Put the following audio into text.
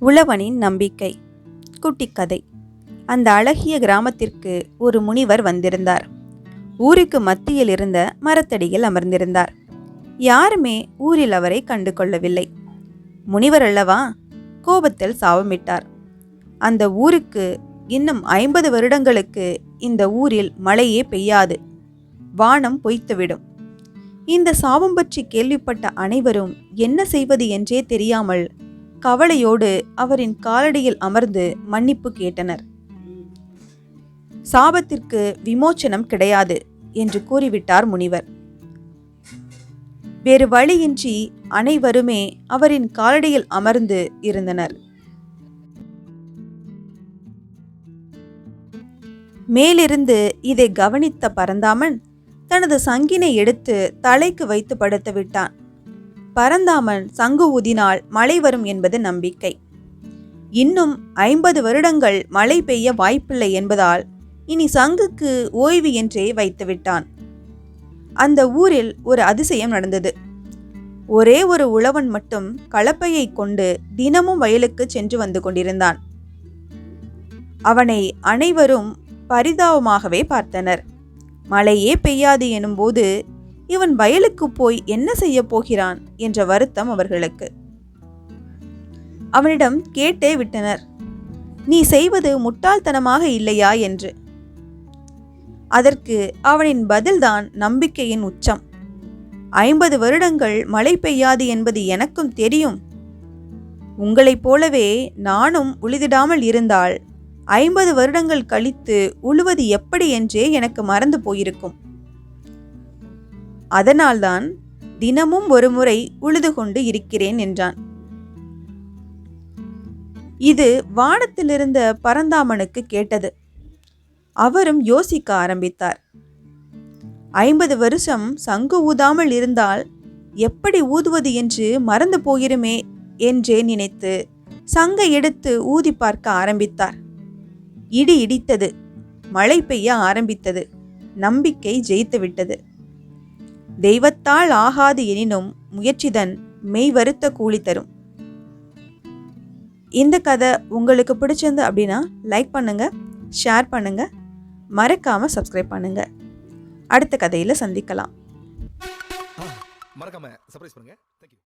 உழவனின் நம்பிக்கை. குட்டிக்கதை. அந்த அழகிய கிராமத்திற்கு ஒரு முனிவர் வந்திருந்தார். ஊருக்கு மத்தியில் இருந்த மரத்தடியில் அமர்ந்திருந்தார். யாருமே ஊரில் அவரை கண்டு கொள்ளவில்லை முனிவர் அல்லவா? கோபத்தில் சாபமிட்டார் அந்த ஊருக்கு இன்னும் ஐம்பது வருடங்களுக்கு இந்த ஊரில் மழையே பெய்யாது. வானம் பொய்த்துவிடும். இந்த சாபம் பற்றி கேள்விப்பட்ட அனைவரும் என்ன செய்வது என்றே தெரியாமல் கவலையோடு அவரின் காலடியில் அமர்ந்து மன்னிப்பு கேட்டனர். சாபத்திற்கு விமோச்சனம் கிடையாது என்று கூறிவிட்டார் முனிவர். வேறு வழியின்றி அனைவருமே அவரின் காலடியில் அமர்ந்து இருந்தனர். மேலிருந்து இதை கவனித்த பரந்தாமன் தனது சங்கினை எடுத்து தலைக்கு வைத்து படுத்து விட்டான். பரந்தாமன் சங்கு ஊதினால் மழை வரும் என்பது நம்பிக்கை. இன்னும் ஐம்பது வருடங்கள் மழை பெய்ய வாய்ப்பில்லை என்பதால் இனி சங்குக்கு ஓய்வு என்றே வைத்துவிட்டான். அந்த ஊரில் ஒரு அதிசயம் நடந்தது. ஒரே ஒரு உழவன் மட்டும் கலப்பையை கொண்டு தினமும் வயலுக்கு சென்று வந்து கொண்டிருந்தான். அவனை அனைவரும் பரிதாபமாகவே பார்த்தனர். மழையே பெய்யாது எனும்போது இவன் வயலுக்கு போய் என்ன செய்ய போகிறான்? என்ற வருத்தம் அவர்களுக்கு. அவனிடம் கேட்டே விட்டனர். நீ செய்வது முட்டாள்தனமாக இல்லையா? என்று. அதற்கு அவனின் பதில்தான் நம்பிக்கையின் உச்சம். ஐம்பது வருடங்கள் மழை பெய்யாது என்பது எனக்கும் தெரியும். உங்களைப் போலவே நானும் உழுதிடாமல் இருந்தால் ஐம்பது வருடங்கள் கழித்து உழுவது எப்படி என்றே எனக்கு மறந்து போயிருக்கும். அதனால்தான் தினமும் ஒருமுறை உழுது கொண்டு இருக்கிறேன் என்றான். இது வானத்திலிருந்த பரந்தாமனுக்கு கேட்டது. அவரும் யோசிக்க ஆரம்பித்தார். ஐம்பது வருஷம் சங்கு ஊதாமல் இருந்தால் எப்படி ஊதுவது என்று மறந்து போயிருமே என்றே நினைத்து சங்கை எடுத்து ஊதி பார்க்க ஆரம்பித்தார். இடி இடித்தது. மழை பெய்ய ஆரம்பித்தது. நம்பிக்கை ஜெயித்து விட்டது தெய்வத்தால் ஆகாது எனினும் முயற்சிதன் மெய் வருத்த கூலி தரும். இந்த கதை உங்களுக்கு பிடிச்சிருந்து அப்படின்னா லைக் பண்ணுங்க ஷேர் பண்ணுங்க மறக்காம சப்ஸ்கிரைப் பண்ணுங்க. அடுத்த கதையில் சந்திக்கலாம். மறக்காம சர்ப்ரைஸ் பண்ணுங்க.